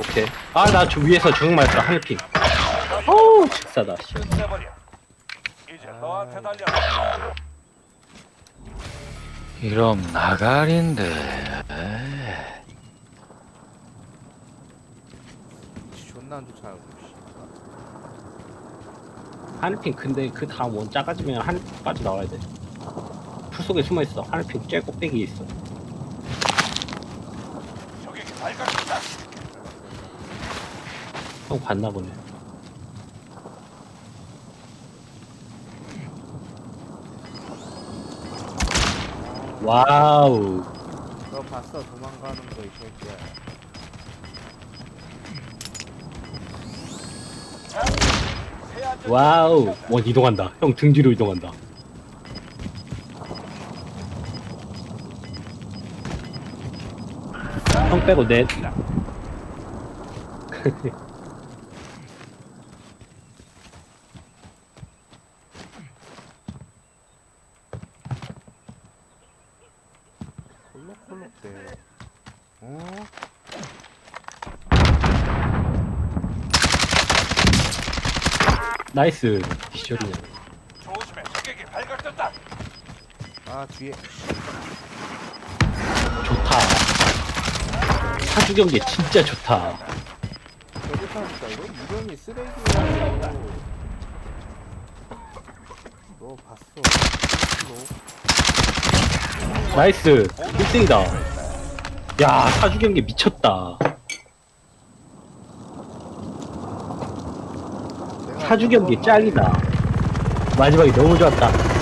오케이. 아, 나 저 위에서 적응 맞았다. 하늘핑. 어우, 직사다, 씨. 끝내버려. 이제 너한테 달려. 이럼 나가린데. 존나 안 좋잖아. 씨. 하늘핑, 근데 그 다음 원 작아지면 하늘 빠져 나와야 돼. 풀 속에 숨어 있어. 하늘핑 쟤 꼭대기에 있어. 적에게 발각됐다. 형 봤나 보네. 와우. 너 봤어 도망가는 거 이 새끼야. 와우. 원 이동한다. 형 등 뒤로 이동한다. 형 빼고 넷. 콜록콜록대. 어? 나이스. 기절이네. 조심해. 적에게 발각됐다. 아 뒤에. 좋다. 사주 경기 진짜 좋다. 사니까 이거 이름이 쓰레기야. 너 봤어. 너 나이스. 1등이다. 야, 사주 경기 미쳤다. 사주 경기 짱이다. 마지막에 너무 좋았다.